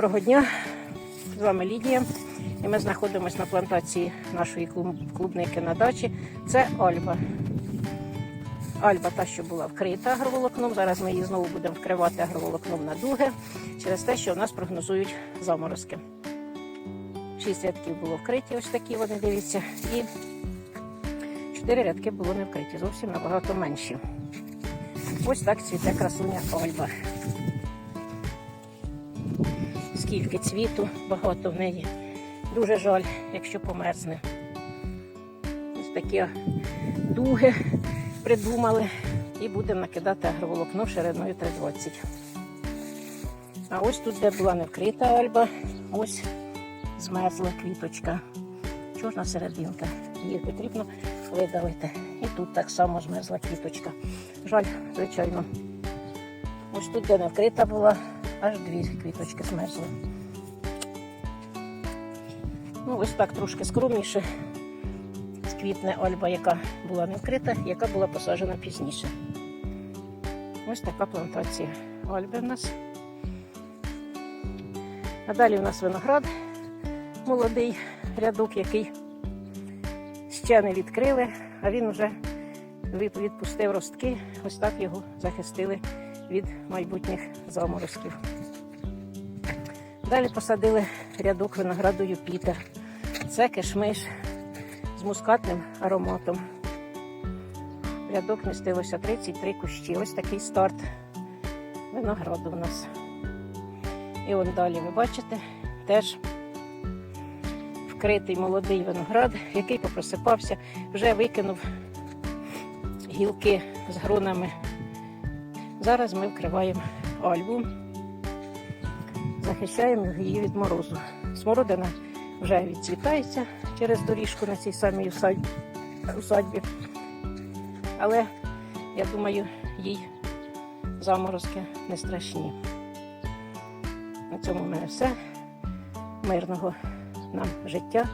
Доброго дня! З вами Лідія. І ми знаходимося на плантації нашої клуб- клубники на дачі. Це Альба. Альба та, що була вкрита агроволокном. Зараз ми її знову будемо вкривати агроволокном на дуги через те, що у нас прогнозують заморозки. Шість рядків було вкриті, ось такі вони дивіться. І чотири рядки було не вкриті, зовсім набагато менші. Ось так цвіте красуня Альба. Скільки цвіту, багато в неї. Дуже жаль, якщо померзне. Ось такі дуги придумали і будемо накидати агроволокно шириною 3,20. А ось тут, де була не вкрита альба, ось змерзла квіточка. Чорна серединка. Її потрібно видалити. І тут так само змерзла квіточка. Жаль, звичайно. Ось тут, де не вкрита була, аж дві квіточки змерзли. Ну, ось так трошки скромніше сквітне альба, яка була не вкрита, яка була посаджена пізніше. Ось така плантація альби в нас. А далі у нас виноград молодий рядок, який ще не відкрили, а він вже відпустив ростки. Ось так його захистили від майбутніх заморозків. Далі посадили рядок винограду Юпітер. Це кишмиш з мускатним ароматом. Рядок містилося 33 кущі. Ось такий старт винограду у нас. І он далі ви бачите теж вкритий молодий виноград, який попросипався, вже викинув гілки з гронами. Зараз ми вкриваємо альбу, захищаємо її від морозу. Смородина вже відцвітається через доріжку на цій самій усадь- усадьбі. Але я думаю, їй заморозки не страшні. На цьому в мене все. Мирного нам життя.